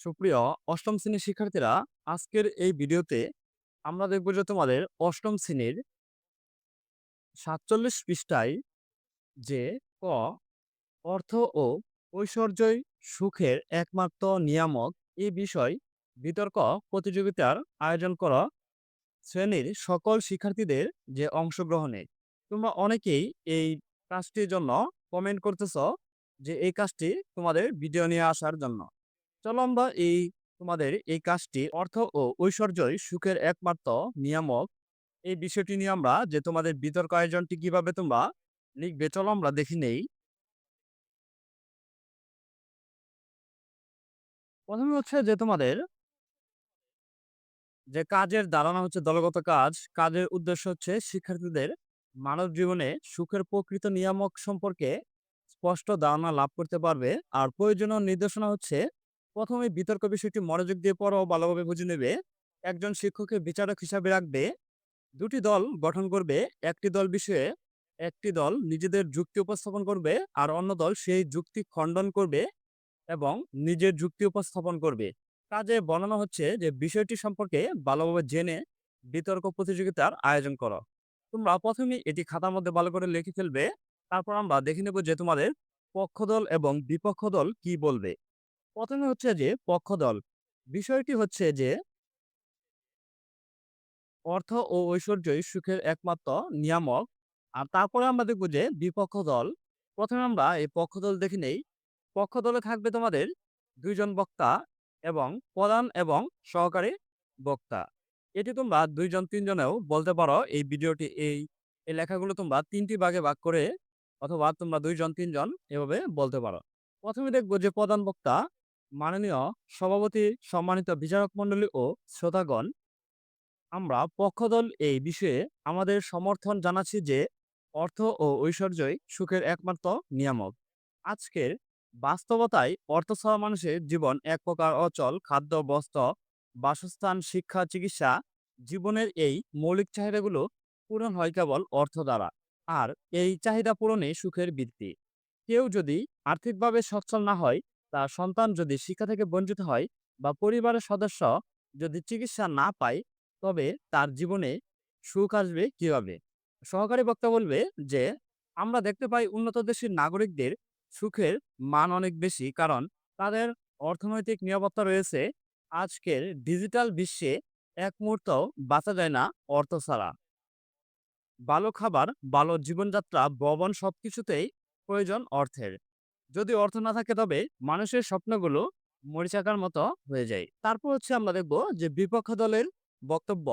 সুপ্রিয় অষ্টম শ্রেণির শিক্ষার্থীরা, আজকের এই ভিডিওতে আমরা দেখব যে তোমাদের অষ্টম শ্রেণির সাতচল্লিশ পৃষ্ঠায় যে ক, অর্থ ও ঐশ্বর্যই সুখের একমাত্র নিয়ামক এই বিষয় বিতর্ক প্রতিযোগিতার আয়োজন করা শ্রেণির সকল শিক্ষার্থীদের যে অংশগ্রহণে। তোমরা অনেকেই এই কাজটির জন্য কমেন্ট করতেছ যে এই কাজটি তোমাদের ভিডিও নিয়ে আসার জন্য। চলো আমরা এই তোমাদের এই কাজটি অর্থ ও ঐশ্বর্যই সুখের একমাত্র নিয়ামক। এই বিষয়টি নিয়ে আমরা যে তোমাদের বিতর্ক আয়োজনটি কীভাবে তোমরা লিখবে চলো আমরা দেখি নেই। প্রথমে হচ্ছে যে তোমাদের যে কাজের ধারণা হচ্ছে দলগত কাজ, কাজের উদ্দেশ্য হচ্ছে শিক্ষার্থীদের মানব জীবনে সুখের প্রকৃত নিয়ামক সম্পর্কে স্পষ্ট ধারণা লাভ করতে পারবে। আর প্রয়োজনীয় নির্দেশনা হচ্ছে প্রথমে বিতর্ক বিষয়টি মনোযোগ দিয়ে পড়ো, ভালোভাবে বুঝে নেবে। একজন শিক্ষককে বিচারক হিসাবে রাখবে, দুটি দল গঠন করবে, একটি দল বিষয়ে একটি দল নিজেদের যুক্তি উপস্থাপন করবে আর অন্য দল সেই যুক্তি খণ্ডন করবে এবং নিজের যুক্তি উপস্থাপন করবে। কাজে বর্ণনা হচ্ছে যে বিষয়টি সম্পর্কে ভালোভাবে জেনে বিতর্ক প্রতিযোগিতার আয়োজন করো। তোমরা প্রথমে এটি খাতার মধ্যে ভালো করে লিখে ফেলবে। তারপর আমরা দেখে নেব যে তোমাদের পক্ষ দল এবং বিপক্ষ দল কি বলবে। প্রথমে হচ্ছে যে পক্ষ দল বিষয়টি হচ্ছে যে অর্থ ও ঐশ্বর্যই সুখের একমাত্র নিয়ামক। আর তারপরে আমরা দেখব যে বিপক্ষ দল প্রথমে আমরা এই পক্ষ দল দেখে নেই। পক্ষ দলে থাকবে তোমাদের দুইজন বক্তা এবং প্রধান এবং সহকারী বক্তা। এটি তোমরা দুইজন, তিনজনেও বলতে পারো। এই ভিডিওটি, এই এই লেখাগুলো তোমরা তিনটি ভাগে ভাগ করে অথবা তোমরা দুইজন, তিনজন এভাবে বলতে পারো। প্রথমে দেখব যে প্রধান বক্তা মাননীয় সভাপতি সম্মানিত বিচারক মণ্ডলী ও শ্রোতাগণ, আমরা পক্ষদল এই বিষয়ে আমাদের সমর্থন জানাচ্ছি যে অর্থ ও ঐশ্বর্যই সুখের একমাত্র নিয়ামক। আজকের বাস্তবতায় অর্থ ছাড়া মানুষের জীবন এক প্রকার অচল, খাদ্য, বস্ত্র, বাসস্থান, শিক্ষা, চিকিৎসা, জীবনের এই মৌলিক চাহিদাগুলো পূরণ হয় কেবল অর্থ দ্বারা। আর এই চাহিদা পূরণে সুখের বৃত্তি কেউ যদি আর্থিকভাবে সচ্ছল না হয় তার সন্তান যদি শিক্ষা থেকে বঞ্চিত হয় বা পরিবারের সদস্য যদি চিকিৎসা না পায়, তবে তার জীবনে সুখ আসবে কীভাবে? সহকারী বক্তা বলবে যে, আমরা দেখতে পাই উন্নত দেশের নাগরিকদের সুখের মান অনেক বেশি, কারণ তাদের অর্থনৈতিক নিরাপত্তা রয়েছে। আজকের ডিজিটাল বিশ্বে এক মুহূর্ত বাঁচা যায় না অর্থ ছাড়া। ভালো খাবার, ভালো জীবনযাত্রা, ভবন সবকিছুতেই প্রয়োজন অর্থের। যদি অর্থ না থাকে তবে মানুষের স্বপ্নগুলো মরিচাকার মতো হয়ে যায়। তারপর হচ্ছে আমরা দেখব যে বিপক্ষ দলের বক্তব্য।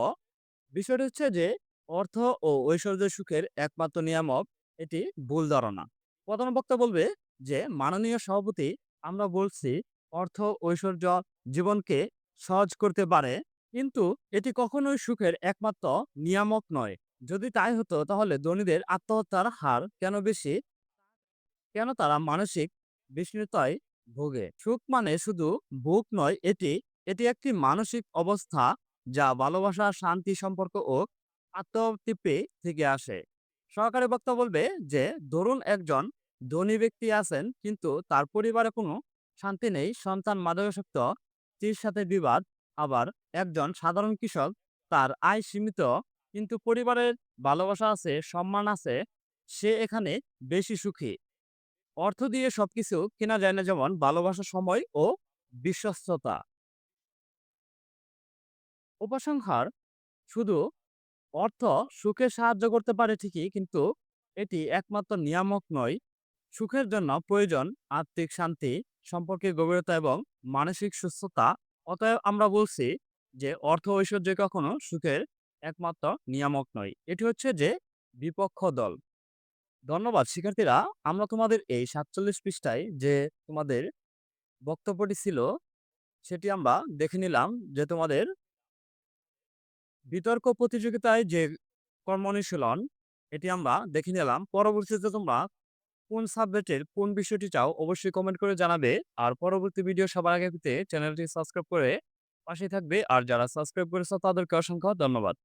বিষয়টি হচ্ছে যে অর্থ ও ঐশ্বর্য সুখের একমাত্র নিয়ামক এটি ভুল ধারণা। প্রধান বক্তা বলবে যে মাননীয় সভাপতি, আমরা বলছি অর্থ, ঐশ্বর্য জীবনকে সহজ করতে পারে, কিন্তু এটি কখনোই সুখের একমাত্র নিয়ামক নয়। যদি তাই হতো তাহলে ধনীদের আত্মহত্যার হার কেন বেশি? কেন তারা মানসিক বিস্মৃতায় ভোগে? সুখ মানে শুধু ভোগ নয়, এটি এটি একটি মানসিক অবস্থা যা ভালোবাসা, শান্তি, সম্পর্ক ও আত্মতৃপ্তি থেকে আসে। সহকারী বক্তা বলবে যে, ধরুন একজন ধনী ব্যক্তি আছেন, কিন্তু তার পরিবারে কোনো শান্তি নেই, সন্তান মাদকাসক্ত, স্ত্রীর সাথে বিবাদ, আবার একজন সাধারণ কৃষক, তার আয় সীমিত, কিন্তু পরিবারের ভালোবাসা আছে, সম্মান আছে, সে এখানে বেশি সুখী। অর্থ দিয়ে সবকিছু কেনা যায় না যেমন ভালোবাসা সময় ও বিশ্বস্ততা। উপসংহার, শুধু অর্থ সুখে সাহায্য করতে পারে ঠিকই, কিন্তু এটি একমাত্র নিয়ামক নয়। সুখের জন্য প্রয়োজন আত্মিক শান্তি সম্পর্কে গভীরতা এবং মানসিক সুস্থতা। অতএব আমরা বলছি যে অর্থ ঐশ্বর্য কখনো সুখের একমাত্র নিয়ামক নয়। এটি হচ্ছে যে বিপক্ষ দল। ধন্যবাদ। শিক্ষার্থীরা, আমরা তোমাদের এই সাতচল্লিশ পৃষ্ঠায় যে তোমাদের বক্তব্যটি ছিল, সেটি আমরা দেখে নিলাম যে তোমাদের বিতর্ক প্রতিযোগিতায় যে কর্ম অনুশীলন এটি আমরা দেখে নিলাম। পরবর্তীতে তোমরা কোন সাবজেক্টের কোন বিষয়টি চাও অবশ্যই কমেন্ট করে জানাবে। আর পরবর্তী ভিডিও সবার আগে পেতে চ্যানেলটি সাবস্ক্রাইব করে পাশে থাকবে। আর যারা সাবস্ক্রাইব করেছ তাদেরকে অসংখ্য ধন্যবাদ।